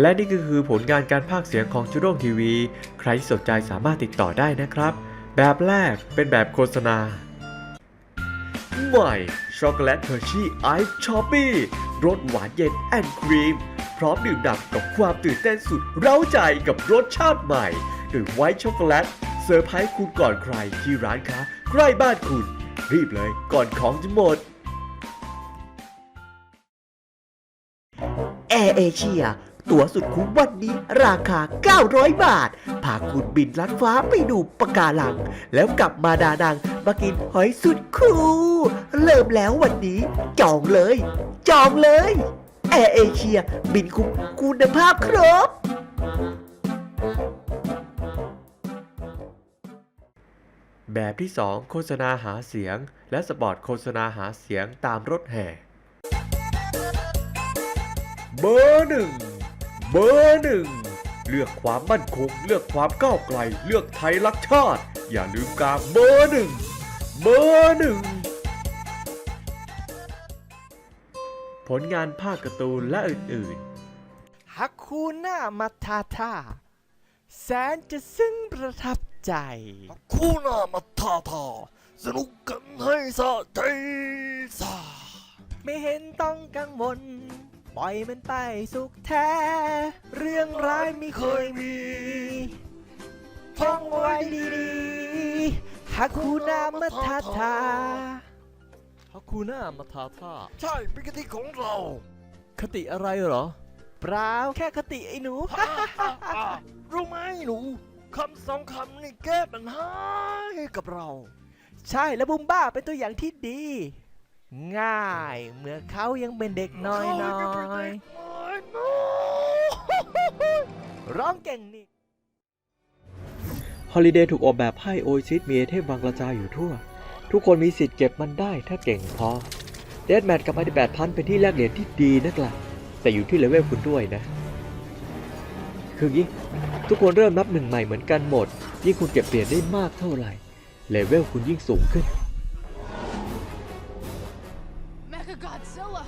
และนี่ก็คือผลงานการพากเสียงของจูด้งทีวี ใครที่สนใจสามารถติดต่อได้นะครับ แบบแรกเป็นแบบโฆษณา ใหม่ช็อกโกแลตเฮอร์ชี่ไอซ์ชอปปี้รสหวานเย็นแอนด์ครีม พร้อมดื่มด่ำกับความตื่นเต้นสุดเร้าใจกับรสชาติใหม่โดยไวท์ช็อกโกแลตเซอร์ไพรส์คุณก่อนใครที่ร้านค้าใกล้บ้านคุณ รีบเลยก่อนของจะหมดแอร์เอเชีย ตั๋วสุดคุ้มวันนี้ราคา 900 บาท พาคุณบินลัดฟ้าไปดูปะการัง แล้วกลับมาดานังมากินหอยสุดคูลเริ่มแล้ววันนี้ จองเลย จองเลยแอร์เอเชียบินคุ้มคุณภาพครบแบบที่ 2 โฆษณาหาเสียง และสปอตโฆษณาหาเสียงตามรถแห่ เบอร์หนึ่งเบอร์หนึ่งเลือกความมั่นคง เลือกความก้าวไกล เลือกไทยรักชาติ อย่าลืมกาเบอร์หนึ่งเบอร์หนึ่งผลงานภาคการ์ตูนและอื่นฮักคูน่ามาทาทาแสนจะซึ้งประทับใจคู่หน้ามาท่าทาสนุกกันให้สะใจสาไม่เห็นต้องกังวล ปล่อยมันไปสุขแท้ เรื่องร้ายไม่เคยมีท่องไว้ดีๆฮักคูน่ามาทาทาฮักคูน่ามาทาทาใช่เป็นกติของเรา คติอะไรเหรอ เปล่าแค่คติไอ้หนู รู้ไหมหนูคำสองคำนี่แก้ปัญหาให้กับเรา ใช่แล้วบุมบ้าเป็นตัวอย่างที่ดี ง่าย เมื่อเขายังเป็นเด็กน้อยเขาน้ยังเป็นอเด็ยกน้อยน้อยร้องเก่งนี่ๆ Holiday ถูกออกแบบให้โอซิสมีไอเทมวางกระจายอยู่ทั่ว ทุกคนมีสิทธิ์เก็บมันได้ถ้าเก่งพอเดดแมทกับไอแปดพันเป็นที่แลกเหรียญที่ดีนักล่ะแต่อยู่ที่เลเวลคุณด้วยนะ คืองี้ทุกคนเริ่มนับหนึ่งใหม่เหมือนกันหมด ยิ่งคุณเก็บเหรียญได้มากเท่าไหร่เลเวลคุณยิ่งสูงขึ้น Godzilla!